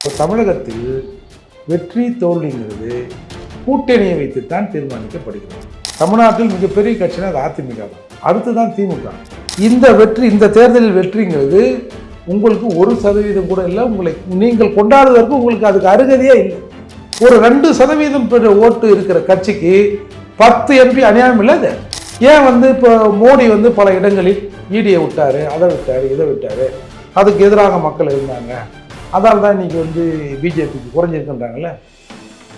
இப்போ தமிழகத்தில் வெற்றி தோல்விங்கிறது கூட்டணியை வைத்துத்தான் தீர்மானிக்கப்படுகிறது. தமிழ்நாட்டில் மிகப்பெரிய கட்சினா அது அதிமுக தான். அடுத்து தான் திமுக. இந்த வெற்றி இந்த தேர்தலில் வெற்றிங்கிறது உங்களுக்கு ஒரு சதவீதம் கூட இல்லை. உங்களை நீங்கள் கொண்டாடுவதற்கு உங்களுக்கு அதுக்கு அருகதையே இல்லை. ஒரு ரெண்டு சதவீதம் பெற்ற ஓட்டு இருக்கிற கட்சிக்கு பத்து எம்பி அநியாயம் இல்லை அது. ஏன் வந்து இப்போ மோடி வந்து பல இடங்களில் ஈடியை விட்டார் அதை விட்டார் இதை விட்டார். அதுக்கு எதிராக மக்கள் இருந்தாங்க. அதால் தான் இன்றைக்கி வந்து பிஜேபிக்கு குறைஞ்சிருக்குன்றாங்கல்ல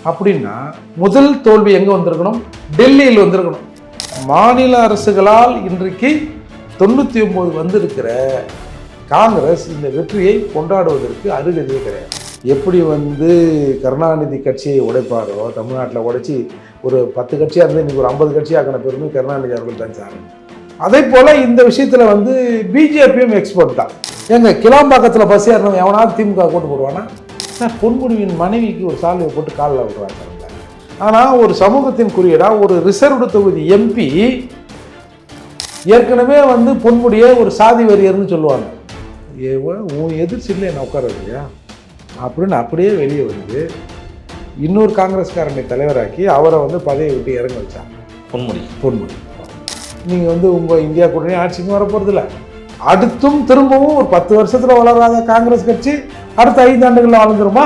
அப்படின்னா முதல் தோல்வி எங்கே வந்திருக்கணும்? டெல்லியில் வந்திருக்கணும். மாநில அரசுகளால் இன்றைக்கு தொண்ணூற்றி ஒம்பது வந்திருக்கிற காங்கிரஸ் இந்த வெற்றியை கொண்டாடுவதற்கு அருகதே கிடையாது. எப்படி வந்து கருணாநிதி கட்சியை உடைப்பாரோ தமிழ்நாட்டில் உடைச்சி ஒரு பத்து கட்சியாக இருந்து இன்றைக்கி ஒரு ஐம்பது கட்சியாக்கின பெருமை கருணாநிதி அவர்கள் தான் சார். அதே போல் இந்த விஷயத்தில் வந்து பிஜேபியும் எக்ஸ்பர்ட் தான். எங்க கிளாம்பாக்கத்தில் பஸ் ஏறணும் எவனாவது திமுக கூட்டு போடுவானா? சார் பொன்முடிவின் மனைவிக்கு ஒரு சால்வையை போட்டு காலில் விடுறாங்க ஆனால் ஒரு சமூகத்தின் குறியீடாக ஒரு ரிசர்வ்டு தொகுதி எம்பி ஏற்கனவே வந்து பொன்முடியை ஒரு சாதி வெறியர்னு சொல்லுவாங்க. ஏவ உன் எதிர்ச்சியில் என்ன உட்கார இல்லையா அப்படின்னு அப்படியே வெளியே வந்து இன்னொரு காங்கிரஸ்காரனை தலைவராக்கி அவரை வந்து பதவியை விட்டு இறங்க வச்சாங்க. பொன்முடி. பொன்முடி. நீங்கள் வந்து உங்கள் இந்தியா கூட்டணி ஆட்சிக்கு வர போகிறதில்ல அடுத்தும் திரும்பவும் ஒரு பத்து வருஷத்தில் வளராத காங்கிரஸ் கட்சி அடுத்த ஐந்து ஆண்டுகளில் வளர்ந்துருமா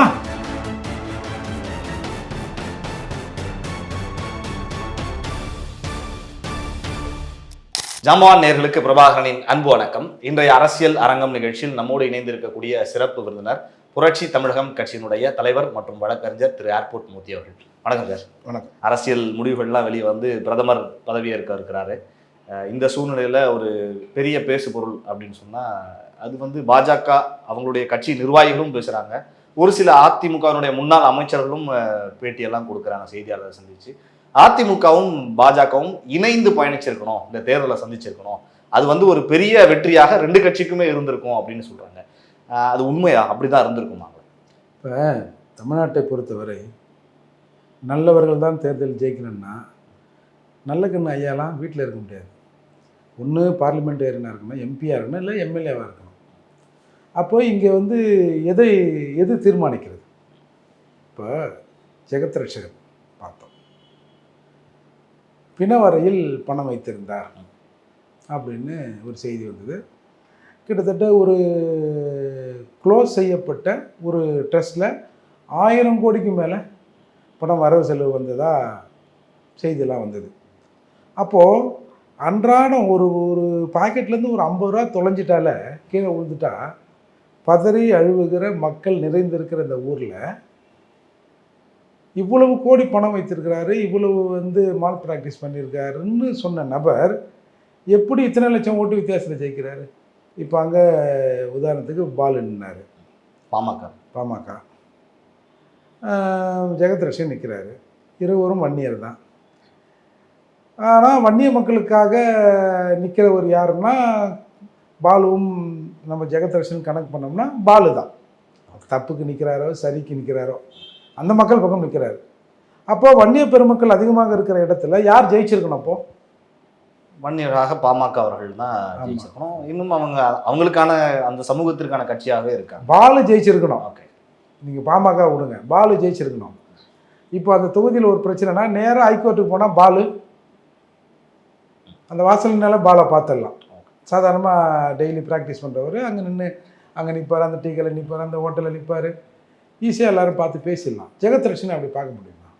ஜாம்பவான் நேர்களுக்கு பிரபாகரனின் அன்பு வணக்கம். இன்றைய அரசியல் அரங்கம் நிகழ்ச்சியில் நம்மோடு இணைந்திருக்கக்கூடிய சிறப்பு விருந்தினர் புரட்சி தமிழகம் கட்சியினுடைய தலைவர் மற்றும் வழக்கறிஞர் திரு. ஏர்போர்ட் மூர்த்தி அவர்கள். வணக்கம் சார். வணக்கம். அரசியல் முடிவுகள்லாம் வெளியே வந்து பிரதமர் பதவியேற்க இருக்கிறாரு. இந்த சூழ்நிலையில் ஒரு பெரிய பேசு பொருள் அப்படின்னு சொன்னால் அது வந்து பாஜக அவங்களுடைய கட்சி நிர்வாகிகளும் பேசுகிறாங்க ஒரு சில அதிமுகவினுடைய முன்னாள் அமைச்சர்களும் பேட்டியெல்லாம் கொடுக்குறாங்க செய்தியாளரை சந்தித்து அதிமுகவும் பாஜகவும் இணைந்து பயணிச்சிருக்கணும் இந்த தேர்தலை சந்திச்சிருக்கணும். அது வந்து ஒரு பெரிய வெற்றியாக ரெண்டு கட்சிக்குமே இருந்திருக்கும் அப்படின்னு சொல்கிறாங்க அது உண்மையா? அப்படிதான் இருந்திருக்குமா? இப்போ தமிழ்நாட்டை பொறுத்தவரை நல்லவர்கள் தான் தேர்தல் ஜெயிக்கணும்னா நல்ல கண்ணு ஐயாலாம் வீட்டில் இருக்க முடியாது. ஒன்று பார்லிமெண்டேரியனாக இருக்கணும் எம்பியாக இருக்கணும் இல்லை எம்எல்ஏவாக இருக்கணும். அப்போ இங்கே வந்து எதை எது தீர்மானிக்கிறது? இப்போ ஜெகத் ரட்சகன் பார்த்தோம். பிணவரையில் பணம் வைத்திருந்தார் அப்படின்னு ஒரு செய்தி வந்தது. கிட்டத்தட்ட ஒரு க்ளோஸ் செய்யப்பட்ட ஒரு ட்ரஸ்ட்டில் ஆயிரம் கோடிக்கு மேலே பணம் வரவு செலவு வந்ததாக செய்தியெல்லாம் வந்தது. அப்போது அன்றாடம் ஒரு ஒரு பாக்கெட்லேருந்து ஒரு ஐம்பது ரூபா தொலைஞ்சிட்டால கீழே விழுந்துட்டா பதறி அழுவுகிற மக்கள் நிறைந்திருக்கிற இந்த ஊரில் இவ்வளவு கோடி பணம் வைத்திருக்கிறாரு இவ்வளவு வந்து மால் ப்ராக்டிஸ் பண்ணியிருக்காருன்னு சொன்ன நபர் எப்படி இத்தனை லட்சம் ஓட்டு வித்தியாசத்தில் ஜெயிக்கிறாரு? இப்போ அங்கே உதாரணத்துக்கு பாலு நின்னார் பாமக. பாமக. ஆஹ் ஜெகத் ரட்சன் நிற்கிறாரு இருவரும் வன்னியர் தான் ஆனால் வன்னிய மக்களுக்காக நிற்கிறவர் யாருன்னா பாலுவும் நம்ம ஜெகத் ரட்சன் கணக்கு பண்ணோம்னா பாலு தான். தப்புக்கு நிற்கிறாரோ சரிக்கு நிற்கிறாரோ அந்த மக்கள் பக்கம் நிற்கிறாரு அப்போ வன்னிய பெருமக்கள் அதிகமாக இருக்கிற இடத்துல யார் ஜெயிச்சிருக்கணும் அப்போ? வன்னியராக பாமக அவர்கள் தான். ஜெயிச்சிருக்கணும். இன்னும் அவங்க அவங்களுக்கான அந்த சமூகத்திற்கான கட்சியாகவே இருக்காங்க. பாலு ஜெயிச்சிருக்கணும். ஓகே. நீங்கள் பாமக விடுங்க. பாலு ஜெயிச்சிருக்கணும். இப்போ அந்த தொகுதியில் ஒரு பிரச்சனைனா நேராக ஹைகோர்ட்டுக்கு போனால் பாலு அந்த வாசல்னால பாலை பார்த்துடலாம். சாதாரணமாக டெய்லி ப்ராக்டிஸ் பண்ணுறவர் அங்கே நின்று அங்கே நிற்பார் அந்த டீ நிற்பார் அந்த ஹோட்டலில் நிற்பார் ஈஸியாக எல்லாரும் பார்த்து பேசிடலாம். ஜெகத் ரட்சனை அப்படி பார்க்க முடியுமா?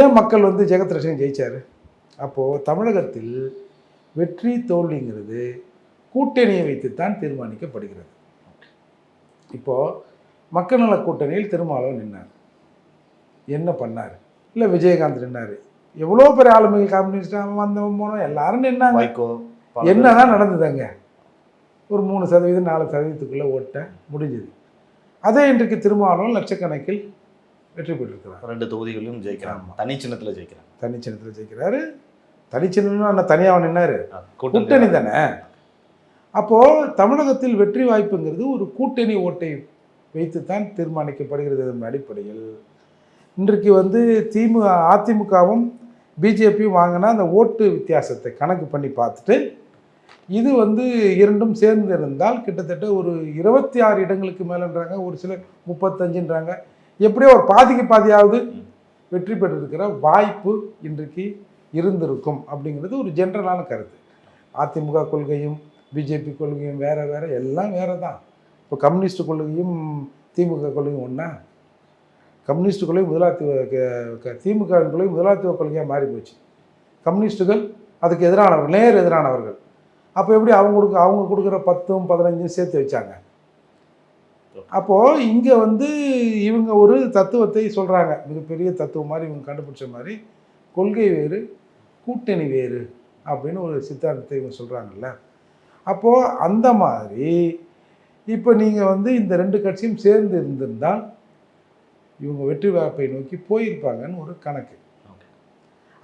ஏன் மக்கள் வந்து ஜெகத் ரட்சன் ஜெயிச்சார்? அப்போது தமிழகத்தில் வெற்றி தோல்விங்கிறது கூட்டணியை வைத்துத்தான் தீர்மானிக்கப்படுகிறது. இப்போது மக்கள் நல கூட்டணியில் திருமாவளவன் நின்னார். என்ன பண்ணார்? இல்லை விஜயகாந்த் நின்னார். எவ்வளோ பெரிய ஆளுமைகள் கம்யூனிஸ்டாக வந்தவன் போனோம் எல்லாரும் நின்னாங்க. வைகோ என்னதான் நடந்ததுங்க? ஒரு மூணு சதவீதம் நாலு சதவீதத்துக்குள்ளே ஓட்ட முடிஞ்சது. அதே இன்றைக்கு திருமாவளவன் லட்சக்கணக்கில் வெற்றி பெற்றிருக்கிறார். ரெண்டு தொகுதிகளிலும் ஜெயிக்கிறாங்க ஆமா. தனி சின்னத்துல ஜெயிக்கிறாங்க தனிச்சின்னத்தில் ஜெயிக்கிறாரு. தனிச்சின்னம் என்ன? தனியாக நின்னாரு. கூட்டணி தானே. அப்போது தமிழகத்தில் வெற்றி வாய்ப்புங்கிறது ஒரு கூட்டணி ஓட்டை வைத்துத்தான் தீர்மானிக்கப்படுகிறது. என்ற அடிப்படையில் இன்றைக்கு வந்து திமுக அதிமுகவும் பிஜேபியும் வாங்கினா அந்த ஓட்டு வித்தியாசத்தை கணக்கு பண்ணி பார்த்துட்டு இது வந்து இரண்டும் சேர்ந்து இருந்தால் கிட்டத்தட்ட ஒரு இருபத்தி ஆறு இடங்களுக்கு மேலன்றாங்க ஒரு சிலர் முப்பத்தஞ்சுன்றாங்க. எப்படியோ ஒரு பாதிக்கு பாதியாவது வெற்றி பெற்றிருக்கிற வாய்ப்பு இன்றைக்கு இருந்திருக்கும் அப்படிங்கிறது ஒரு ஜென்ரலான கருத்து. அதிமுக கொள்கையும் பிஜேபி கொள்கையும் வேற வேற எல்லாம் வேற தான் இப்போ கம்யூனிஸ்ட் கொள்கையும் திமுக கொள்கையும் ஒன்றா கம்யூனிஸ்ட் முதலாளித்துவ க- திமுக முதலாளித்துவ கொள்கையாக மாறி போச்சு. கம்யூனிஸ்ட்டுகள் அதுக்கு எதிரானவர்கள் நேர் எதிரானவர்கள். அப்போ எப்படி அவங்க கொடுக்க அவங்க கொடுக்குற பத்தும் பதினஞ்சும் சேர்த்து வச்சாங்க. அப்போது இங்கே வந்து இவங்க ஒரு தத்துவத்தை சொல்கிறாங்க மிகப்பெரிய தத்துவம் மாதிரி இவங்க கண்டுபிடிச்ச மாதிரி கொள்கை வேறு கூட்டணி வேறு அப்படின்னு ஒரு சித்தாந்தத்தை இவங்க சொல்கிறாங்கல்ல அப்போது அந்த மாதிரி இப்போ நீங்கள் வந்து இந்த ரெண்டு கட்சியும் சேர்ந்து இருந்திருந்தால் இவங்க வெற்றி வாய்ப்பை நோக்கி போயிருப்பாங்கன்னு ஒரு கணக்கு.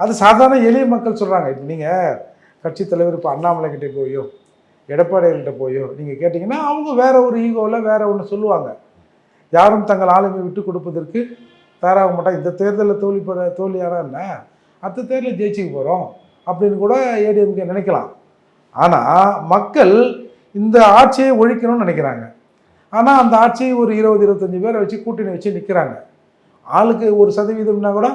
அது சாதாரண எளிய மக்கள் சொல்கிறாங்க இப்போ நீங்கள் கட்சி தலைவர் இப்போ அண்ணாமலை கிட்டே போயோ எடப்பாடிகிட்ட போயோ நீங்கள் கேட்டிங்கன்னா அவங்க வேற ஒரு ஈகோவில் வேற ஒன்று சொல்லுவாங்க. யாரும் தங்கள் ஆளுமை விட்டு கொடுப்பதற்கு தயாராக மாட்டாங்க இந்த தேர்தலில் தோல்வி தோல்வியானா என்ன? அடுத்த தேர்தலில் ஜெயிச்சுக்க போகிறோம் அப்படின்னு கூட ஏடிஎம்கே நினைக்கலாம். ஆனால் மக்கள் இந்த ஆட்சியை ஒழிக்கணும்னு நினைக்கிறாங்க. ஆனால் அந்த ஆட்சியை ஒரு இருபது இருபத்தஞ்சி பேரை வச்சு கூட்டணி வச்சு நிற்கிறாங்க ஆளுக்கு ஒரு சதவீதம்னா கூட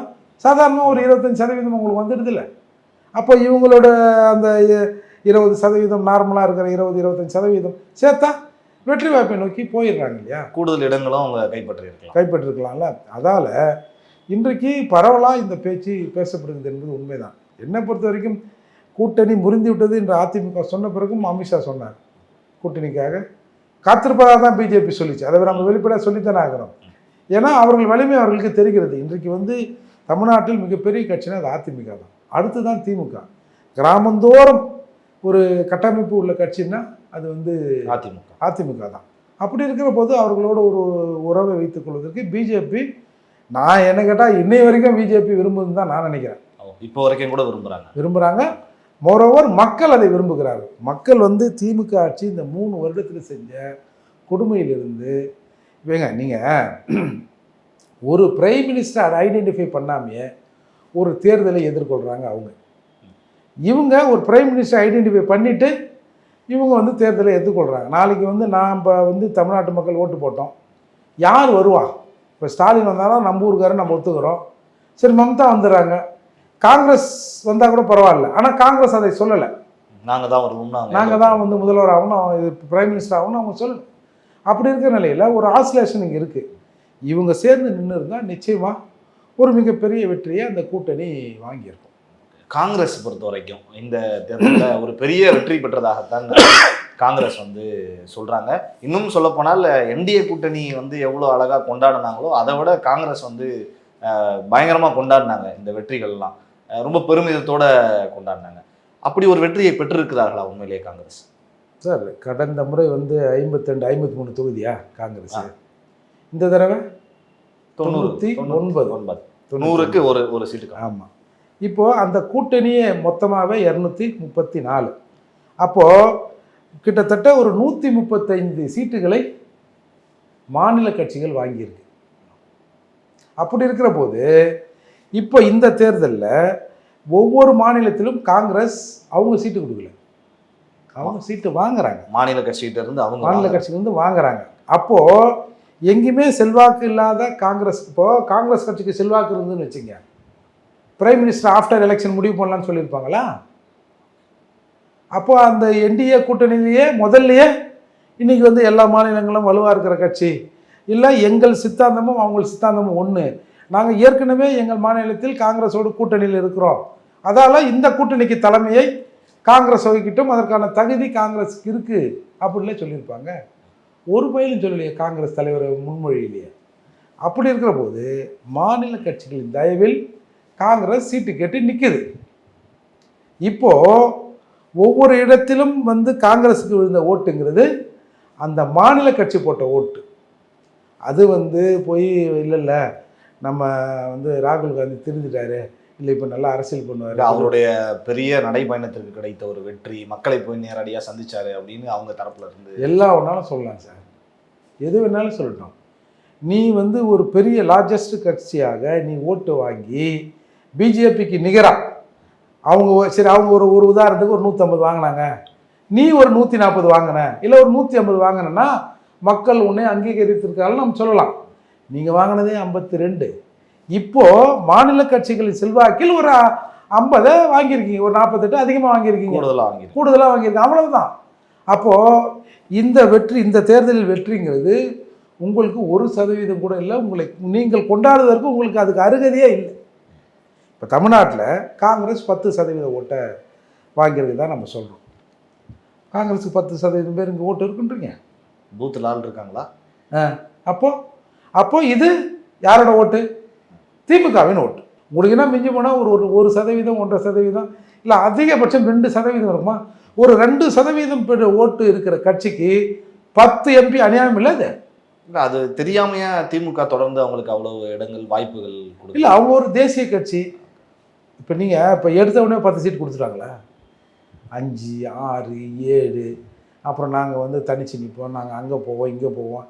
சாதாரணமாக ஒரு இருபத்தஞ்சி சதவீதம் உங்களுக்கு வந்துடுதுல்ல அப்போ இவங்களோட அந்த இருபது சதவீதம் நார்மலாக இருக்கிற இருபது இருபத்தஞ்சி சதவீதம் சேர்த்தா வெற்றி வாய்ப்பை நோக்கி போயிடுறாங்க இல்லையா? கூடுதல் இடங்களும் அவங்க கைப்பற்றி இருக்கலாம் கைப்பற்றிருக்கலாம்ல. அதால் இன்றைக்கு பரவலாக இந்த பேச்சு பேசப்படுகிறது என்பது உண்மைதான். என்னை பொறுத்த வரைக்கும் கூட்டணி முறிந்து விட்டது என்று அதிமுக சொன்ன பிறகும் அமித்ஷா சொன்னார் கூட்டணிக்காக காத்திருப்பதாக தான் பிஜேபி சொல்லிச்சு. அதை நம்ம வெளிப்படையாக சொல்லித்தானே ஆகிறோம் ஏன்னா அவர்கள் வலிமை அவர்களுக்கு தெரிகிறது. இன்றைக்கு வந்து தமிழ்நாட்டில் மிகப்பெரிய கட்சினா அது அதிமுக தான். அடுத்து தான் திமுக கிராமந்தோறும் ஒரு கட்டமைப்பு உள்ள கட்சின்னா அது வந்து அதிமுக அதிமுக தான். அப்படி இருக்கிற போது அவர்களோட ஒரு உறவை வைத்துக் கொள்வதற்கு பிஜேபி நான் என்ன கேட்டால் இன்னை வரைக்கும் பிஜேபி விரும்புதுன்னு தான் நான் நினைக்கிறேன். இப்போ வரைக்கும் கூட விரும்புறாங்க. விரும்புகிறாங்க மோரோவர் மக்கள் அதை விரும்புகிறார்கள். மக்கள் வந்து திமுக ஆட்சி இந்த மூணு வருடத்தில் செஞ்ச கொடுமையிலிருந்து இவங்க நீங்கள் ஒரு பிரைம் மினிஸ்டர் அதை ஐடென்டிஃபை பண்ணாமையே ஒரு தேர்தலை எதிர்கொள்கிறாங்க அவங்க. இவங்க ஒரு பிரைம் மினிஸ்டர் ஐடென்டிஃபை பண்ணிவிட்டு இவங்க வந்து தேர்தலை எதிர்கொள்கிறாங்க நாளைக்கு வந்து நாம் இப்போ வந்து தமிழ்நாட்டு மக்கள் ஓட்டு போட்டோம். யார் வருவா? இப்போ ஸ்டாலின் வந்தாலும் நம்ம ஊருக்காரன் நம்ம ஒத்துக்கிறோம். சரி மம்தா வந்துடுறாங்க. காங்கிரஸ் வந்தால் கூட பரவாயில்ல. ஆனால் காங்கிரஸ் அதை சொல்லலை. நாங்க தான் அவங்க நாங்கள் தான் வந்து முதல்வர் ஆகணும் இது பிரைம் மினிஸ்டர் ஆகணும் அவங்க சொல்லலை அப்படி இருக்கிற நிலையில் ஒரு ஆசிலேஷன் இங்கே இருக்குது இவங்க சேர்ந்து நின்று இருந்தால் நிச்சயமாக ஒரு மிகப்பெரிய வெற்றியை அந்த கூட்டணி வாங்கியிருக்கும். காங்கிரஸ் பொறுத்த வரைக்கும் இந்த தேர்தலில் ஒரு பெரிய வெற்றி பெற்றதாகத்தான் காங்கிரஸ் வந்து சொல்றாங்க. இன்னும் சொல்ல போனால் என்டிஏ கூட்டணி வந்து எவ்வளோ அழகா கொண்டாடினாங்களோ அதை விட காங்கிரஸ் வந்து அஹ், பயங்கரமா கொண்டாடினாங்க இந்த வெற்றிகள்லாம். ரொம்ப பெருமிதத்தோட கொண்டாடினாங்க. அப்படி ஒரு வெற்றியை பெற்றிருக்கிறார்களா உண்மையிலேயே காங்கிரஸ்? சார் கடந்த முறை வந்து ஐம்பத்தெண்டு ஐம்பத்தி மூணு தொகுதியா காங்கிரஸ்? இந்த தடவை? தொண்ணூத்தி ஒன்பது. ஒன்பது நூறுக்கு ஒரு ஒரு சீட்டு ஆமாம் இப்போது அந்த கூட்டணியே மொத்தமாகவே இரநூத்தி முப்பத்தி நாலு. அப்போது கிட்டத்தட்ட ஒரு நூற்றி முப்பத்தைந்து சீட்டுகளை மாநில கட்சிகள் வாங்கியிருக்கு. அப்படி இருக்கிற போது இப்போ இந்த தேர்தலில் ஒவ்வொரு மாநிலத்திலும் காங்கிரஸ் அவங்க சீட்டு கொடுக்கல. அவங்க சீட்டு வாங்குறாங்க. மாநில கட்சிகிட்ட இருந்து அவங்க மாநில வந்து வாங்குறாங்க. அப்போது எங்கேயுமே செல்வாக்கு இல்லாத காங்கிரஸ் இப்போ காங்கிரஸ் கட்சிக்கு செல்வாக்கு இருந்துன்னு வச்சுங்க. பிரைம் மினிஸ்டர் ஆஃப்டர் எலெக்ஷன் முடிவு பண்ணலாம்னு சொல்லியிருப்பாங்களா? அப்போ அந்த என்டிஏ கூட்டணியிலேயே முதல்லயே இன்னைக்கு வந்து எல்லா மாநிலங்களும் வலுவாக இருக்கிற கட்சி. இல்லை எங்கள் சித்தாந்தமும் அவங்க சித்தாந்தமும் ஒன்று நாங்கள் ஏற்கனவே எங்கள் மாநிலத்தில் காங்கிரஸோடு கூட்டணியில் இருக்கிறோம். அதால் இந்த கூட்டணிக்கு தலைமையை காங்கிரஸ் வகிக்கட்டும் அதற்கான தகுதி காங்கிரஸுக்கு இருக்குது அப்படின்லே சொல்லியிருப்பாங்க. ஒரு பயிலும் சொல்லலையே காங்கிரஸ் தலைவர் முன்மொழியிலேயே. அப்படி இருக்கிற போது மாநில கட்சிகளின் தயவில் காங்கிரஸ் சீட்டு கேட்டு நிற்குது இப்போது ஒவ்வொரு இடத்திலும் வந்து காங்கிரஸுக்கு விழுந்த ஓட்டுங்கிறது அந்த மாநில கட்சி போட்ட ஓட்டு. அது வந்து போய் இல்லை இல்லை நம்ம வந்து ராகுல் காந்தி திருந்துட்டாரு. இல்லை இப்போ நல்லா அரசியல் பண்ணுவார். அவருடைய பெரிய நடைபயணத்திற்கு கிடைத்த ஒரு வெற்றி மக்களை போய் நேரடியா சந்திச்சாரு அப்படின்னு அவங்க தரப்புல இருந்து எல்லா வேணாலும் சொல்லலாம் சார். எது வேணாலும் சொல்லட்டும். நீ வந்து ஒரு பெரிய லார்ஜஸ்ட் கட்சியாக நீ ஓட்டு வாங்கி பிஜேபிக்கு நிகரா. அவங்க சரி அவங்க ஒரு ஒரு உதாரணத்துக்கு ஒரு நூற்றம்பது வாங்கினாங்க. நீ ஒரு நூற்றி நாற்பது வாங்கின. இல்லை ஒரு நூற்றி ஐம்பது வாங்கினேன்னா மக்கள் உன்னை அங்கீகரித்திருக்காலும் நம்ம சொல்லலாம். நீங்கள் வாங்கினதே ஐம்பத்தி ரெண்டு இப்போ மாநில கட்சிகளின் செல்வாக்கில் ஒரு ஐம்பதை வாங்கியிருக்கீங்க. ஒரு நாற்பத்தெட்டு அதிகமாக வாங்கியிருக்கீங்க. கூடுதலா வாங்கிருக்கு கூடுதலாக வாங்கியிருக்கேன் அவ்வளவுதான். அப்போது இந்த வெற்றி இந்த தேர்தலில் வெற்றிங்கிறது உங்களுக்கு ஒரு சதவீதம் கூட இல்லை. உங்களை நீங்கள் கொண்டாடுவதற்கு உங்களுக்கு அதுக்கு அருகதையே இல்லை. இப்போ தமிழ்நாட்டில் காங்கிரஸ் பத்து சதவீத ஓட்டை வாங்கியிருக்கு தான் நம்ம சொல்கிறோம் காங்கிரஸுக்கு பத்து சதவீதம் பேர் இங்கே ஓட்டு இருக்குன்றீங்க. பூத்துல ஆள் இருக்காங்களா அப்போ அப்போ இது யாரோட ஓட்டு? திமுகவின் ஓட்டு. உங்களுக்கு என்ன மிஞ்சி போனால் ஒரு ஒரு ஒரு சதவீதம் ஒன்றரை சதவீதம் இல்லை அதிகபட்சம் ரெண்டு சதவீதம் இருக்குமா? ஒரு ரெண்டு சதவீதம் ஓட்டு இருக்கிற கட்சிக்கு பத்து எம்பி அநியாயம் இல்லை அது? இல்ல அது தெரியாமையா திமுக தொடர்ந்து அவங்களுக்கு அவ்வளவு இடங்கள் வாய்ப்புகள் இல்லை அவங்க ஒரு தேசிய கட்சி. இப்போ நீங்கள் இப்போ எடுத்த உடனே பத்து சீட் கொடுத்துட்டாங்களா? அஞ்சு ஆறு ஏழு. அப்புறம் நாங்கள் வந்து தனிச்சு நிற்போம் நாங்கள் அங்கே போவோம் இங்கே போவோம்.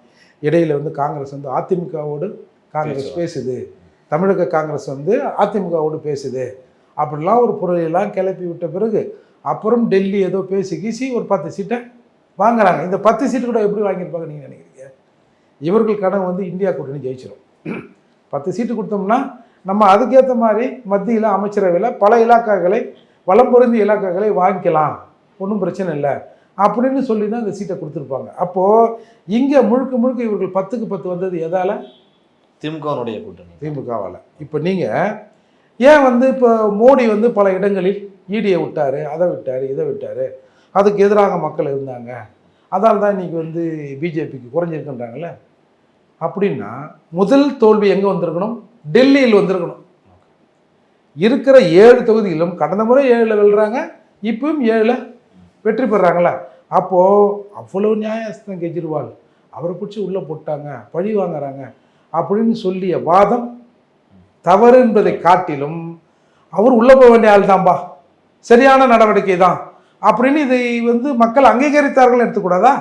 இடையில வந்து காங்கிரஸ் வந்து அதிமுகவோடு காங்கிரஸ் பேசுது. தமிழக காங்கிரஸ் வந்து அதிமுகவோடு பேசுது. அப்படிலாம் ஒரு பொருளையெல்லாம் கிளப்பி விட்ட பிறகு அப்புறம் டெல்லி ஏதோ பேசி கீசி ஒரு பத்து சீட்டை வாங்குறாங்க. இந்த பத்து சீட்டு கூட எப்படி வாங்கியிருப்பாங்க நீங்கள் நினைக்கிறீங்க? இவர்கள் கனவு வந்து இந்தியா கூட்டணி ஜெயிச்சிடும் பத்து சீட்டு கொடுத்தோம்னா நம்ம அதுக்கேற்ற மாதிரி மத்தியில் அமைச்சரவையில் பல இலாக்காக்களை வளம் பொருந்திய இலாக்காக்களை வாங்கிக்கலாம். ஒன்றும் பிரச்சனை இல்லை. அப்படின்னு சொல்லி தான் இந்த சீட்டை கொடுத்துருப்பாங்க. அப்போது இங்கே முழுக்க முழுக்க இவர்கள் பத்துக்கு பத்து வந்தது எதால்? திமுகவினுடைய கூட்டணி. திமுகவால். இப்போ நீங்கள் ஏன் வந்து இப்போ மோடி வந்து பல இடங்களில் ஈடியை விட்டார் அதை விட்டார் இதை விட்டார் அதுக்கு எதிராக மக்கள் இருந்தாங்க அதால் தான் இன்றைக்கி வந்து பிஜேபிக்கு குறைஞ்சிருக்குன்றாங்கல்ல? அப்படின்னா முதல் தோல்வி எங்கே வந்திருக்கணும்? டெல்லியில் வந்திருக்கணும். இருக்கிற ஏழு தொகுதியிலும் கடந்த முறை ஏழில் வெல்றாங்க இப்பவும் ஏழில் வெற்றி பெறாங்களா? அப்போது அவ்வளோ நியாயஸ்தம் கெஜ்ரிவால். அவரை பிடிச்சி உள்ளே போட்டாங்க பழி வாங்குறாங்க அப்படின்னு சொல்லிய வாதம் தவறு என்பதை காட்டிலும் அவர் உள்ளே போக வேண்டிய ஆள் தான்பா. சரியான நடவடிக்கை தான் அப்படின்னு இதை வந்து மக்கள் அங்கீகரித்தார்கள் எடுத்துக்கூடாதா?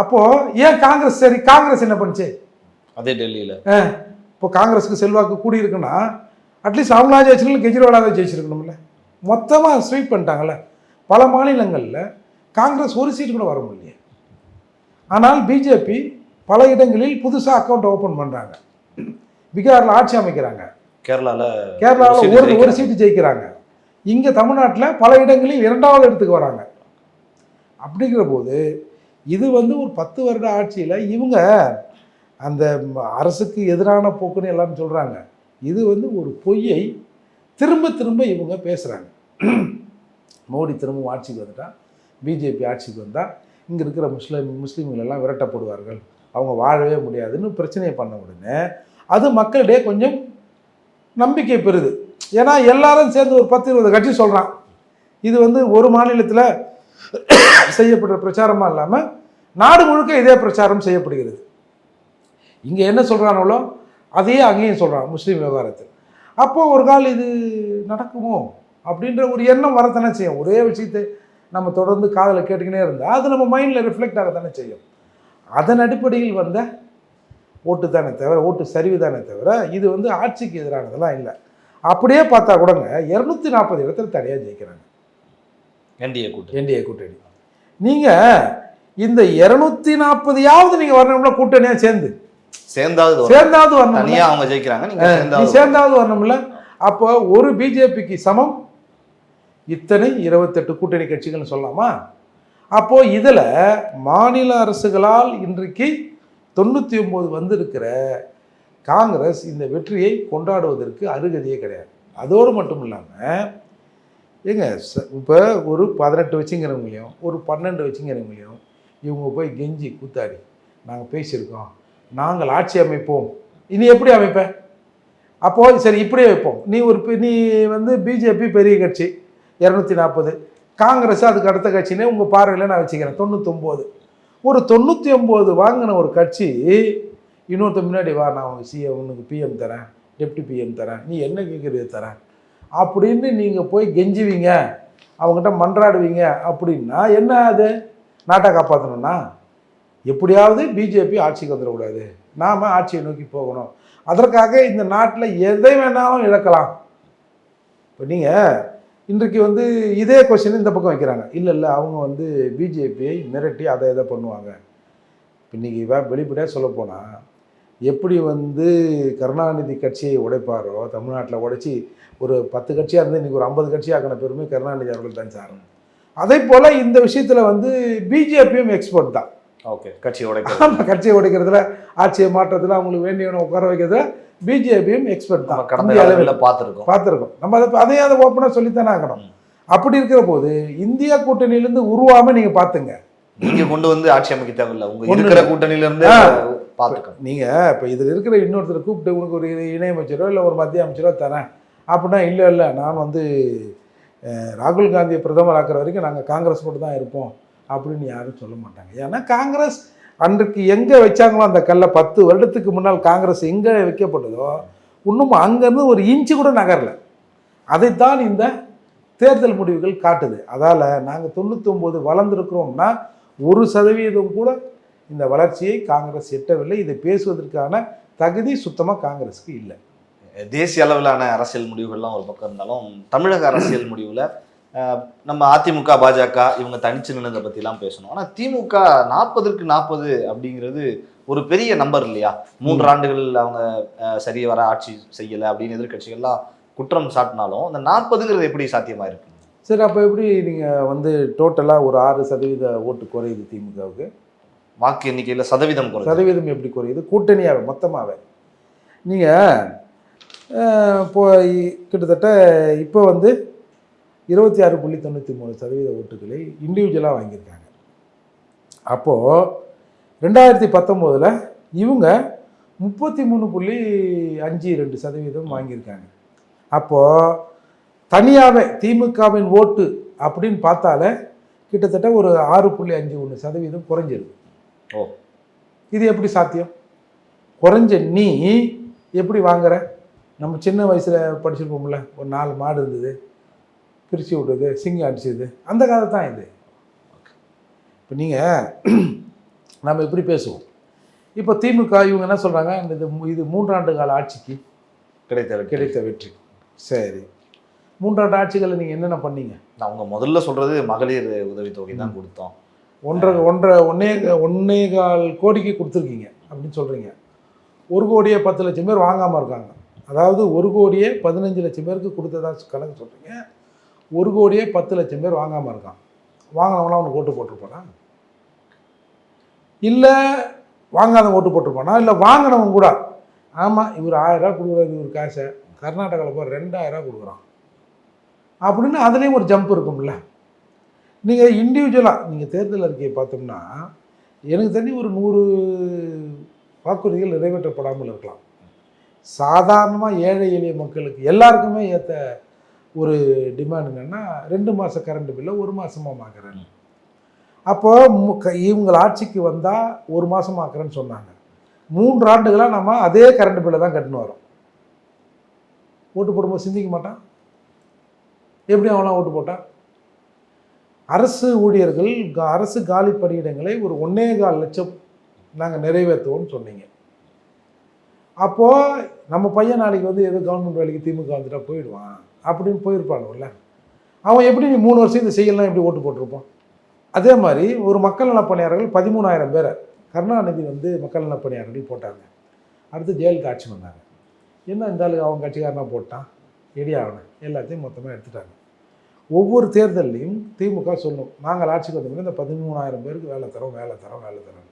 அப்போது ஏன் காங்கிரஸ் சரி காங்கிரஸ் என்ன பண்ணுச்சு? அதே டெல்லியில. இப்போ காங்கிரஸுக்கு செல்வாக்கு கூடியிருக்குன்னா அட்லீஸ்ட் அவங்களா ஜெயிச்சிருக்கணும் கெஜ்ரிவாலாக ஜெயிச்சிருக்கணும்ல. மொத்தமாக ஸ்வீப் பண்ணிட்டாங்கல்ல. பல மாநிலங்களில் காங்கிரஸ் ஒரு சீட்டு கூட வர முடியல ஆனால் பிஜேபி பல இடங்களில் புதுசாக அக்கௌண்ட் ஓப்பன் பண்ணுறாங்க பீகாரில் ஆட்சி அமைக்கிறாங்க. கேரளாவில் சீட்டு ஒரு ஒரு. சீட்டு ஜெயிக்கிறாங்க. இங்கே தமிழ்நாட்டில் பல இடங்களில் இரண்டாவது இடத்துக்கு வராங்க. அப்படிங்கிற போது இது வந்து ஒரு பத்து வருட ஆட்சியில் இவங்க அந்த அரசுக்கு எதிரான போக்குன்னு எல்லாரும் சொல்கிறாங்க இது வந்து ஒரு பொய்யை திரும்ப திரும்ப இவங்க பேசுகிறாங்க மோடி திரும்பவும் ஆட்சிக்கு வந்துட்டால் பிஜேபி ஆட்சிக்கு வந்தால் இங்கே இருக்கிற முஸ்லீம் முஸ்லீம்கள் எல்லாம் விரட்டப்படுவார்கள். அவங்க வாழவே முடியாதுன்னு பிரச்சனையை பண்ண உடனே அது மக்களிடையே கொஞ்சம் நம்பிக்கை பெறுது. ஏன்னா எல்லாரும் சேர்ந்து ஒரு பத்து இருபது கட்சி சொல்கிறான் இது வந்து ஒரு மாநிலத்தில் செய்யப்படுற பிரச்சாரமாக இல்லாமல் நாடு முழுக்க இதே பிரச்சாரம் செய்யப்படுகிறது. இங்கே என்ன சொல்கிறாங்களோ அதையே அங்கேயும் சொல்கிறான் முஸ்லீம் விவகாரத்தில். அப்போது ஒரு கால் இது நடக்குமோ? அப்படின்ற ஒரு எண்ணம் வரத்தானே செய்யும். ஒரே விஷயத்தை நம்ம தொடர்ந்து காதில் கேட்டுக்கினே இருந்தால் அது நம்ம மைண்டில் ரிஃப்ளெக்ட் ஆகத்தானே செய்யும். அதன் அடிப்படையில் வந்த ஓட்டு தானே தவிர ஓட்டு சரிவு தானே தவிர இது வந்து ஆட்சிக்கு எதிரானதெல்லாம் இல்லை. அப்படியே பார்த்தா கூடங்க இரநூத்தி நாற்பது இடத்துல தனியாக ஜெயிக்கிறாங்க. என்டிஏ கூட்டணி. என்டிஏ கூட்டணி. நீங்கள் இந்த இரநூத்தி நாற்பதையாவது நீங்கள் வரணும்ல கூட்டணியாக சேர்ந்து? சேர்ந்தாவது. சேர்ந்தாவது வரணும் அவங்க ஜெயிக்கிறாங்க நீங்க நீ சேர்ந்தாவது சேர்ந்தாவது வரணும்ல. அப்போ ஒரு பிஜேபிக்கு சமம் இத்தனை இருபத்தெட்டு கூட்டணி கட்சிகள்னு சொல்லலாமா? அப்போது இதில் மாநில அரசுகளால் இன்றைக்கு தொண்ணூற்றி ஒம்பது வந்திருக்கிற காங்கிரஸ் இந்த வெற்றியை கொண்டாடுவதற்கு அருகதையே கிடையாது. அதோடு மட்டும் இல்லாமல் ஏங்க இப்போ ஒரு பதினெட்டு வச்சுங்கிறவங்களையும் ஒரு பன்னெண்டு வச்சுங்கிறவங்களையும் இவங்க போய் கெஞ்சி கூத்தாடி நாங்கள் பேசியிருக்கோம். நாங்கள் ஆட்சி அமைப்போம். இனி எப்படி அமைப்ப? அப்போது சரி இப்படியே வைப்போம். நீ ஒரு பெ- நீ வந்து பிஜேபி பெரிய கட்சி. இரநூத்தி நாற்பது. காங்கிரஸ் அதுக்கு அடுத்த கட்சினே உங்கள் பார்வையில் நான் வச்சுக்கிறேன். தொண்ணூத்தொம்போது. ஒரு தொண்ணூற்றி ஒம்பது வாங்கின ஒரு கட்சி இன்னொருத்த முன்னாடி வா நான் உனக்கு சிஎம் உனக்கு பிஎம் தரேன். டெப்டி பிஎம் தரேன். நீ என்ன கேட்குறது தரேன்? அப்படின்னு நீங்கள் போய் கெஞ்சுவீங்க. அவங்ககிட்ட மன்றாடுவீங்க. அப்படின்னா என்ன அது? நாட்டை காப்பாற்றணும்னா எப்படியாவது பிஜேபி ஆட்சிக்கு வந்துடக்கூடாது. நாம் ஆட்சியை நோக்கி போகணும். அதற்காக இந்த நாட்டில் எதை வேணாலும் இழக்கலாம். இப்போ நீங்கள் இன்றைக்கு வந்து இதே கொஸ்டின் இந்த பக்கம் வைக்கிறாங்க. இல்லை இல்லை அவங்க வந்து பிஜேபியை மிரட்டி அதை இதை பண்ணுவாங்க. இன்னைக்கு வெளிப்படையாக சொல்லப்போனால் எப்படி வந்து கருணாநிதி கட்சியை உடைப்பாரோ தமிழ்நாட்டில் உடைச்சி ஒரு பத்து கட்சியாக இருந்து இன்றைக்கி ஒரு ஐம்பது கட்சி ஆக்கின பெருமை கருணாநிதி அவர்கள் தான் சாரும் அதே போல் இந்த விஷயத்தில் வந்து பிஜேபியும் எக்ஸ்பர்ட் தான். ஓகே கட்சி உடைக்க ஆமாம் கட்சியை உடைக்கிறதுல ஆட்சியை மாற்றத்தில் அவங்களுக்கு வேண்டியவனை உட்கார வைக்கிறதுல பிஜேபியும் எக்ஸ்பர்ட் தான். கடந்த அளவில் பார்த்துருக்கோம். பார்த்துருக்கோம். நம்ம அதை அதையும் அதை ஓப்பனாக சொல்லித்தானே ஆகணும். அப்படி இருக்கிற போது இந்தியா கூட்டணியிலேருந்து உருவாம நீங்கள் பார்த்துங்க. நீங்க கொண்டு வந்து ஆட்சி அமைக்க தேவையில்லை. உங்க ஒண்ணும் இருக்கிற கூட்டணியில இருந்து ஆ. பார்த்துக்கணும். நீங்கள் இப்போ இதில் இருக்கிற இன்னொருத்தர் கூப்பிட்டு உனக்கு ஒரு இணையமைச்சரோ இல்லை ஒரு மத்திய அமைச்சரோ தரேன். அப்படின்னா இல்லை இல்லை. நான் வந்து ராகுல் காந்தியை பிரதமர் ஆக்குற வரைக்கும் நாங்கள் காங்கிரஸ் கூட தான் இருப்போம் அப்படின்னு யாரும் சொல்ல மாட்டாங்க. ஏன்னா காங்கிரஸ் அன்றைக்கு எங்கே வச்சாங்களோ அந்த கல்லை பத்து வருடத்துக்கு முன்னால் காங்கிரஸ் எங்கே வைக்கப்பட்டதோ இன்னும் அங்கேருந்து ஒரு இன்ச்சு கூட நகரல. அதைத்தான் இந்த தேர்தல் முடிவுகள் காட்டுது. அதால் நாங்கள் தொண்ணூத்தொம்பது வளர்ந்துருக்கிறோம்னா ஒரு சதவீதம் கூட இந்த வளர்ச்சியை காங்கிரஸ் எட்டவில்லை. இதை பேசுவதற்கான தகுதி சுத்தமாக காங்கிரஸுக்கு இல்லை. தேசிய அளவிலான அரசியல் முடிவுகள்லாம் ஒரு பக்கம் இருந்தாலும் தமிழக அரசியல் முடிவில் நம்ம அதிமுக பாஜக இவங்க தனிச்சு நின்றதை பத்திலாம் பேசணும். ஆனா திமுக நாற்பதுக்கு நாற்பது அப்படிங்கிறது ஒரு பெரிய நம்பர் இல்லையா? மூன்று ஆண்டுகள் அவங்க சரி வர ஆட்சி செய்யல அப்படின்னு எதிர்க்கட்சிகள்லாம் குற்றம் சாட்டினாலும் அந்த நாற்பதுங்கிறது எப்படி சாத்தியமா இருக்கு? சரி அப்போ எப்படி நீங்கள் வந்து டோட்டலாக ஒரு ஆறு சதவீத ஓட்டு குறையுது திமுகவுக்கு? வாக்கு எண்ணிக்கையில சதவீதம் சதவீதம் எப்படி குறையுது? கூட்டணியாக மொத்தமாகவே. நீங்கள் இப்போ கிட்டத்தட்ட இப்போ வந்து இருபத்தி ஆறு புள்ளி தொண்ணூற்றி மூணு சதவீத ஓட்டுகளை இண்டிவிஜுவலாக வாங்கியிருக்காங்க. அப்போது ரெண்டாயிரத்தி பத்தொம்போதில் இவங்க முப்பத்தி மூணு புள்ளி அஞ்சு ரெண்டு சதவீதம் வாங்கியிருக்காங்க. அப்போது தனியாகவே திமுகவின் ஓட்டு அப்படின்னு பார்த்தாலே கிட்டத்தட்ட ஒரு ஆறு புள்ளி அஞ்சு ஒன்று சதவீதம் குறைஞ்சிருக்கு ஓ. இது எப்படி சாத்தியம்? குறைஞ்ச நீ எப்படி வாங்குற? நம்ம சின்ன வயசில் படிச்சிருப்போம்ல ஒரு நாலு மாடு இருந்தது. பிரித்து விட்டது சிங்கம் அடிச்சது அந்த கதை தான் இது. இப்போ நீங்கள் நம்ம இப்படி பேசுவோம். இப்போ திமுக இவங்க என்ன சொல்கிறாங்க இது மூ- இது மூன்றாண்டு கால ஆட்சிக்கு கிடைத்த. கிடைத்த வெற்றி. சரி. மூன்றாண்டு ஆட்சிகளை நீங்கள் என்னென்ன பண்ணீங்க? அவங்க முதல்ல சொல்றது மகளிர் உதவித்தொகை தான் கொடுத்தோம். ஒன்றரை ஒன்றரை ஒன்னே ஒன்னே கால் கோடிக்கு கொடுத்துருக்கீங்க அப்படின்னு சொல்கிறீங்க ஒரு கோடியே பத்து லட்சம் பேர் வாங்காமல் இருக்காங்க. அதாவது ஒரு கோடியே பதினஞ்சு லட்சம் பேருக்கு கொடுத்ததா கணக்கு சொல்கிறீங்க ஒரு கோடியே பத்து லட்சம் பேர் வாங்காமல் இருக்கான். வாங்கினவங்களாம் அவனுக்கு ஓட்டு போட்டிருப்பானா? இல்லை வாங்காதவன் ஓட்டு போட்டிருப்பானா? இல்லை வாங்கினவன் கூட. ஆமாம் இவர் ஆயிரரூவா கொடுக்குறாரு இவர் காசை கர்நாடகாவில் போய் ரெண்டாயிரரூவா கொடுக்குறான். அப்படின்னு அதுலேயும் ஒரு ஜம்ப் இருக்கும்ல. நீங்கள் இண்டிவிஜுவலாக நீங்கள் தேர்தல் அறிக்கையை பார்த்தோம்னா எனக்கு தெரிஞ்சு ஒரு நூறு வாக்குறுதிகள் நிறைவேற்றப்படாமல் இருக்கலாம். சாதாரணமாக ஏழை எளிய மக்களுக்கு எல்லாருக்குமே ஏற்ற ஒரு டிமாண்ட் என்னென்னா ரெண்டு மாத கரண்ட் பில்லை ஒரு மாதமாக மாக்குறேன். அப்போ இவங்க ஆட்சிக்கு வந்தால் ஒரு மாதம் ஆக்குறேன்னு சொன்னாங்க. மூன்று ஆண்டுகளாக நம்ம அதே கரண்ட் பில்லை தான் கட்டின்னு வரோம். ஓட்டு போடும்போது சிந்திக்க மாட்டான். எப்படி அவன்லாம் ஓட்டு போட்டான்? அரசு ஊழியர்கள் அரசு காலி பணியிடங்களை ஒரு ஒன்னே கால் லட்சம் நாங்கள் நிறைவேற்றுவோம்னு சொன்னீங்க. அப்போது நம்ம பையன் நாளைக்கு வந்து ஏதோ கவர்மெண்ட் வேலைக்கு திமுக வந்துட்டா போயிடுவான். அப்படின்னு போயிருப்பானுல்ல அவன் எப்படி நீ மூணு வருஷம் இந்த செய்யலாம் எப்படி ஓட்டு போட்டிருப்பான்? அதே மாதிரி ஒரு மக்கள் நலப்பணியாளர்கள் பதிமூணாயிரம் பேரை கருணாநிதி வந்து மக்கள் நலப்பணியாளர்கள் போட்டாங்க. அடுத்து ஜெயலலிதா ஆட்சி வந்தாங்க என்ன இந்த அவங்க அவன் போட்டான்? எடி ஆகணும். எல்லாத்தையும் மொத்தமாக எடுத்துட்டாங்க. ஒவ்வொரு தேர்தல்லையும் திமுக சொல்லும் நாங்கள் ஆட்சிக்கு வந்தோம்னா இந்த பதிமூணாயிரம் பேருக்கு வேலை தரோம் வேலை தரோம் வேலை தரோம்.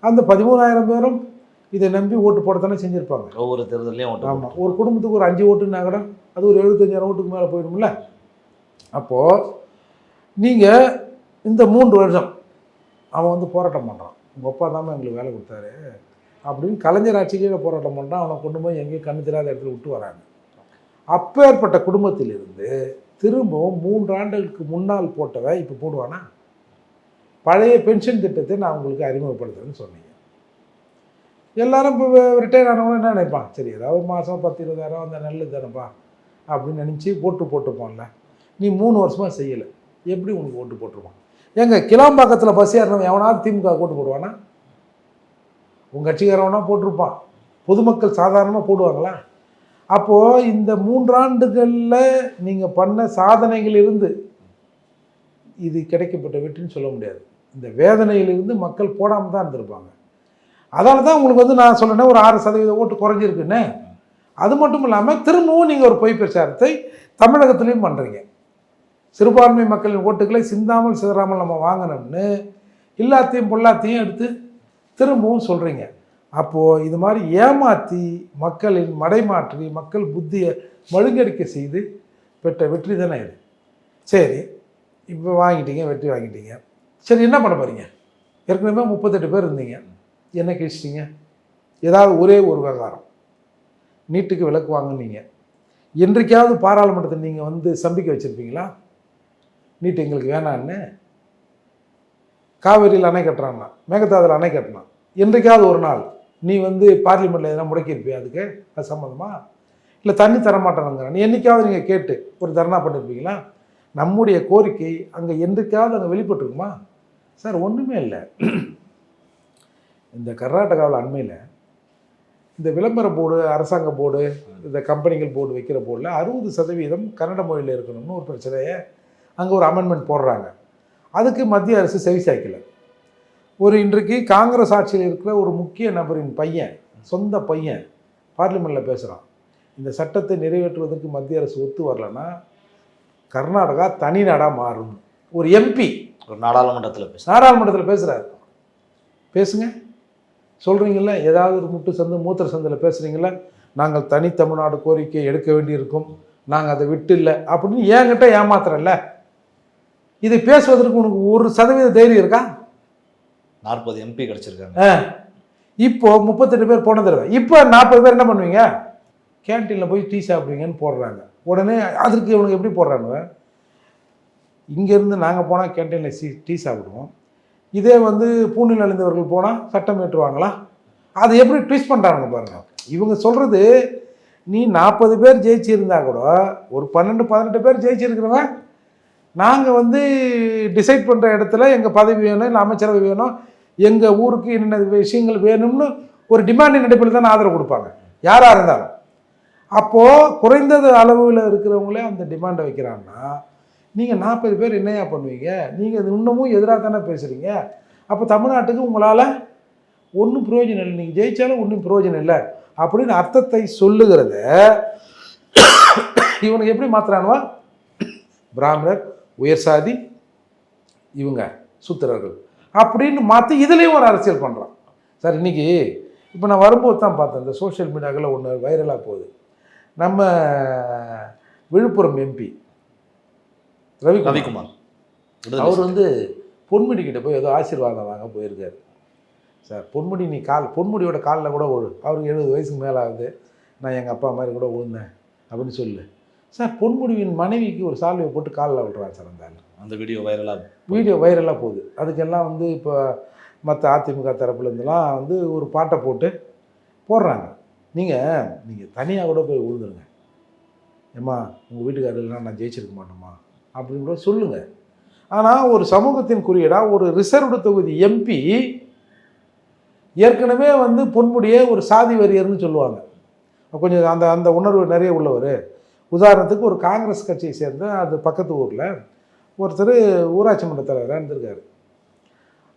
அந்த பதிமூணாயிரம் பேரும் இதை நம்பி ஓட்டு போடத்தானே செஞ்சுருப்பாங்க. ஒவ்வொரு தேர்தலையும் ஓட்டு ஆமாம் ஒரு குடும்பத்துக்கு ஒரு அஞ்சு ஓட்டுன்னா கூட அது ஒரு எழுபத்தஞ்சாயிரம் ஓட்டுக்கு மேலே போயிடும்ல. அப்போது நீங்கள் இந்த மூன்று வருஷம் அவன் வந்து போராட்டம் பண்ணுறான் உங்கள் அப்பா தான் எங்களுக்கு வேலை கொடுத்தாரு. அப்படின்னு கலைஞர் ஆட்சிக்கே போராட்டம் பண்ணுறான் அவனை கொண்டு போய் எங்கேயும் கண்ணு தெரியாத இடத்துல விட்டு வராங்க. அப்பேற்பட்ட குடும்பத்திலிருந்து திரும்பவும் மூன்று ஆண்டுகளுக்கு முன்னால் போட்டவன் இப்போ போடுவானா? பழைய பென்ஷன் திட்டத்தை நான் உங்களுக்கு அறிமுகப்படுத்துறேன்னு சொன்னீங்க. எல்லாரும் இப்போ ரிட்டையர் ஆனவங்க என்ன நினைப்பான்? சரி ஏதாவது மாதம் பத்து இருபதாயிரம் அந்த நல்லது தானேப்பா அப்படின்னு நினச்சி ஓட்டு போட்டுருப்பான்ல நீ மூணு வருஷமாக செய்யலை. எப்படி உனக்கு ஓட்டு போட்டிருப்பான் ஏங்க கிளாம்பாக்கத்தில் பஸ் ஏறினவன் எவனாவது திமுக ஓட்டு போடுவானா? உங்கள் கட்சிக்காரவனா போட்டிருப்பான். பொதுமக்கள் சாதாரணமாக போடுவாங்களா? அப்போது இந்த மூன்றாண்டுகளில் நீங்கள் பண்ண சாதனைகளிலிருந்து இது கிடைக்கப்பட்ட வெற்றின்னு சொல்ல முடியாது. இந்த வேதனையிலிருந்து மக்கள் போடாமல் தான் இருந்திருப்பாங்க. அதனால தான் உங்களுக்கு வந்து நான் சொன்னேன்னா ஒரு ஆறு சதவீத ஓட்டு குறைஞ்சிருக்குன்னு. அது மட்டும் இல்லாமல் திரும்பவும் நீங்கள் ஒரு பொய் பிரச்சாரத்தை தமிழகத்துலேயும் பண்ணுறீங்க சிறுபான்மை மக்களின் ஓட்டுகளை சிந்தாமல் சிதறாமல் நம்ம வாங்கணும்னு எல்லாத்தையும் பொல்லாத்தையும் எடுத்து திரும்பவும் சொல்கிறீங்க அப்போது இது மாதிரி ஏமாற்றி மக்களின் மடைமாற்றி மக்கள் புத்தியை மழுங்கடிக்க செய்து பெற்ற வெற்றி தானே இது. சரி இப்போ வாங்கிட்டீங்க வெற்றி வாங்கிட்டீங்க. சரி என்ன பண்ண போகிறீங்க ஏற்கனவே முப்பத்தெட்டு பேர் இருந்தீங்க. என்ன கிழிச்சிட்டீங்க ஏதாவது ஒரே ஒரு விவகாரம். நீட்டுக்கு விலக்கு வாங்கினீங்க. என்றைக்காவது பாராளுமன்றத்தை நீங்கள் வந்து சம்பிக்க வச்சுருப்பீங்களா? நீட் எங்களுக்கு வேணான்னு காவேரியில் அணை கட்டுறான்னா? மேகதாதுல அணை கட்டினான் என்றைக்காவது ஒரு நாள் நீ வந்து பார்லிமெண்ட்டில் எதனா முடக்கியிருப்பியா அதுக்கு? அது சம்மந்தமா இல்லை தண்ணி தரமாட்டேனுங்கிறான் நீ என்றைக்காவது நீங்கள் கேட்டு ஒரு தர்ணா பண்ணியிருப்பீங்களா நம்முடைய கோரிக்கை அங்கே என்றைக்காவது அங்கே வெளிப்பட்டுருக்குமா? சார் ஒன்றுமே இல்லை. இந்த கர்நாடகாவில் அண்மையில் இந்த விளம்பர போர்டு அரசாங்க போர்டு இந்த கம்பெனிகள் போர்டு வைக்கிற போர்டில் அறுபது சதவீதம் கன்னட மொழியில் இருக்கணும்னு ஒரு பிரச்சனையை அங்கே ஒரு அமெண்ட்மெண்ட் போடுறாங்க. அதுக்கு மத்திய அரசு செவி சாய்க்கல. ஒரு இன்றைக்கு காங்கிரஸ் ஆட்சியில் இருக்கிற ஒரு முக்கிய நபரின் பையன் சொந்த பையன் பார்லிமெண்ட்டில் பேசுகிறான் இந்த சட்டத்தை நிறைவேற்றுவதற்கு மத்திய அரசு ஒத்து வரலன்னா கர்நாடகா தனி நாடாக மாறும். ஒரு எம்பி ஒரு நாடாளுமன்றத்தில் பேச நாடாளுமன்றத்தில் பேசுகிறாரு பேசுங்க. சொல்கிறீங்கள ஏதாவது ஒரு முட்டு சந்து மூத்திர சந்தில் பேசுகிறீங்கள நாங்கள் தனி தமிழ்நாடு கோரிக்கை எடுக்க வேண்டியிருக்கும். நாங்கள் அதை விட்டு இல்லை அப்படின்னு ஏன்கிட்ட ஏமாத்துறல்ல? இதை பேசுவதற்கு உனக்கு ஒரு சதவீத தைரியம் இருக்கா? நாற்பது எம்பி கிடைச்சிருக்காங்க. இப்போ முப்பத்தெட்டு பேர் போன தடவை. இப்போ நாற்பது பேர் என்ன பண்ணுவீங்க? கேன்டீனில் போய் டீ சாப்பிடுவீங்கன்னு போடுறாங்க. உடனே அதற்கு இவனுக்கு எப்படி போடுறானுவ இங்கேருந்து நாங்கள் போனால் கேன்டீனில் சி டீ சாப்பிடுவோம். இதே வந்து பூண்டில் அழிந்தவர்கள் போனால் சட்டம் ஏற்றுவாங்களா? அதை எப்படி ட்விஸ்ட் பண்ணுறாங்க பாருங்க. இவங்க சொல்கிறது நீ நாற்பது பேர் ஜெயிச்சிருந்தா கூட ஒரு பன்னெண்டு பதினெட்டு பேர் ஜெயிச்சிருக்கிறவன் நாங்கள் வந்து டிசைட் பண்ணுற இடத்துல எங்கள் பதவி வேணும் இல்லை அமைச்சரவை வேணும் எங்கள் ஊருக்கு என்னென்ன விஷயங்கள் வேணும்னு ஒரு டிமாண்டின் அடிப்படையில் தான் ஆதரவு கொடுப்பாங்க. யாராக இருந்தாலும். அப்போது குறைந்தது அளவில் இருக்கிறவங்களே அந்த டிமாண்டை வைக்கிறாங்கன்னா நீங்கள் நாற்பது பேர் என்னையா பண்ணுவீங்க? நீங்கள் இன்னமும் எதிராக தானே பேசுகிறீங்க அப்போ தமிழ்நாட்டுக்கு உங்களால் ஒன்றும் பிரயோஜனம் இல்லை. நீங்கள் ஜெயித்தாலும் ஒன்றும் பிரயோஜனம் இல்லை. அப்படின்னு அர்த்தத்தை சொல்லுகிறத இவனுக்கு எப்படி மாத்திரானுவா பிராமணர் உயர் சாதி இவங்க சூத்திரர்கள் அப்படின்னு மாற்றி இதுலேயும் ஒரு அரசியல் பண்ணுறான் சார் இன்னைக்கு இப்போ நான் வரும்போது தான் பார்த்தேன். இந்த சோஷியல் மீடியாவில் ஒன்று வைரலாக போகுது. நம்ம விழுப்புரம் எம்பி ரவி ரவிக்குமார். அவர் வந்து பொன்முடி கிட்ட போய் ஏதோ ஆசீர்வாதம் வாங்க போயிருக்காரு. சார் பொன்முடி நீ கால் பொன்முடியோட காலில் கூட விழு அவருக்கு எழுபது வயசுக்கு மேலே ஆகுது. நான் எங்கள் அப்பா மாதிரி கூட விழுந்தேன் அப்படின்னு சொல்லு. சார் பொன்முடிவின் மனைவிக்கு ஒரு சால்வையை போட்டு காலில் விழுறான் சார் அந்த அந்த வீடியோ வைரலாக வீடியோ வைரலாக போகுது. அதுக்கெல்லாம் வந்து இப்போ மற்ற அதிமுக தரப்புலேருந்துலாம் வந்து ஒரு பாட்டை போட்டு போடுறாங்க. நீங்கள் நீங்கள் தனியாக கூட போய் விழுந்துருங்க ஏம்மா உங்கள் வீட்டுக்காரர்லாம் நான் ஜெயிச்சிருக்க மாட்டோமா? அப்படின்னு கூட சொல்லுங்கள் ஆனால் ஒரு சமூகத்தின் குறியீடாக ஒரு ரிசர்வ்டு தொகுதி எம்பி ஏற்கனவே வந்து பொன்முடியே ஒரு சாதி வரியர்னு சொல்லுவாங்க. கொஞ்சம் அந்த அந்த உணர்வு நிறைய உள்ளவர். உதாரணத்துக்கு ஒரு காங்கிரஸ் கட்சியை சேர்ந்த அது பக்கத்து ஊரில் ஒருத்தர் ஊராட்சி மன்ற தலைவராக இருந்திருக்காரு.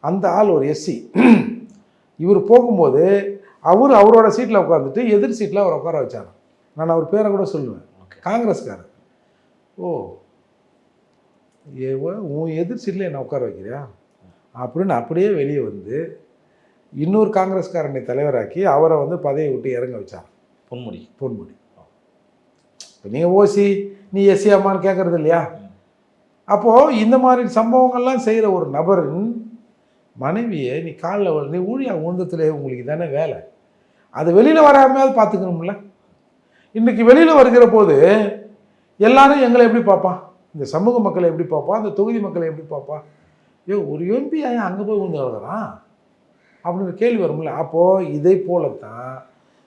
அந்த ஆள் ஒரு எஸ்சி இவர் போகும்போது அவர் அவரோட சீட்டில் உட்காந்துட்டு எதிர் சீட்டில் அவர் உட்கார வச்சார் நான் அவர் பேரை கூட சொல்லுவேன். காங்கிரஸ்காரர். ஓ ஏவ உன் எதிர் சீட்டில் என்ன உட்கார வைக்கிறியா? அப்படின்னு அப்படியே வெளியே வந்து இன்னொரு காங்கிரஸ்காரனை தலைவராக்கி அவரை வந்து பதவியை விட்டு இறங்க வச்சார் பொன்முடி. பொன்முடி. இப்போ நீங்கள் ஓசி நீ எஸ்சி அம்மான்னு கேட்குறது இல்லையா? அப்போது இந்த மாதிரி சம்பவங்கள்லாம் செய்கிற ஒரு நபரின் மனைவியை நீ காலில் நீ ஊழியா உந்தத்தில் உங்களுக்கு தானே வேலை. அது வெளியில் வராமையாவது பார்த்துக்கணும்ல. இன்றைக்கி வெளியில் வருகிற போது எல்லாரும் எங்களை எப்படி பார்ப்பான்? இந்த சமூக மக்களை எப்படி பார்ப்பா? இந்த தொகுதி மக்களை எப்படி பார்ப்பா? ஏ ஒரு எம்பி ஏன் அங்கே போய் விழுந்து எழுதுறான் அப்படின்னு கேள்வி வரும்ல. அப்போது இதை போலத்தான்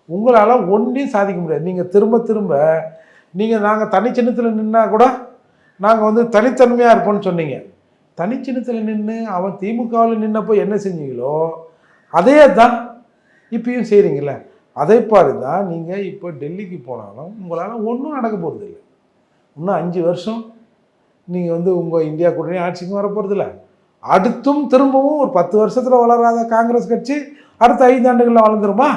உங்களால் ஒன்றையும் சாதிக்க முடியாது. நீங்கள் திரும்ப திரும்ப நீங்கள் நாங்கள் தனிச்சின்னத்தில் நின்னா கூட நாங்கள் வந்து தனித்தன்மையாக இருப்போம்னு சொன்னீங்க. தனிச்சின்னத்தில் நின்று அவன் திமுகவில் நின்னப்போ என்ன செஞ்சீங்களோ அதே தான் இப்பயும் செய்கிறீங்கள அதே பாரு தான் நீங்கள் இப்போ டெல்லிக்கு போனாலும் உங்களால் ஒன்றும் நடக்க போகிறது இல்லை இன்னும் அஞ்சு வருஷம் நீங்கள் வந்து உங்கள் இந்தியா கூட்டணி ஆட்சிக்கு வரப்போகிறதில்ல அடுத்தும் திரும்பவும் ஒரு பத்து வருஷத்தில் வளராத காங்கிரஸ் கட்சி அடுத்த ஐந்தாண்டுகளில் வளர்ந்துருமா?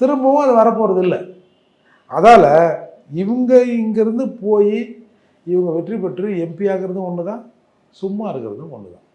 திரும்பவும் அது வரப்போகிறது இல்லை அதால் இவங்க இங்கேருந்து போய் இவங்க வெற்றி பெற்று எம்பி ஆகிறதும் ஒன்று தான் சும்மா இருக்கிறதும் ஒன்று தான்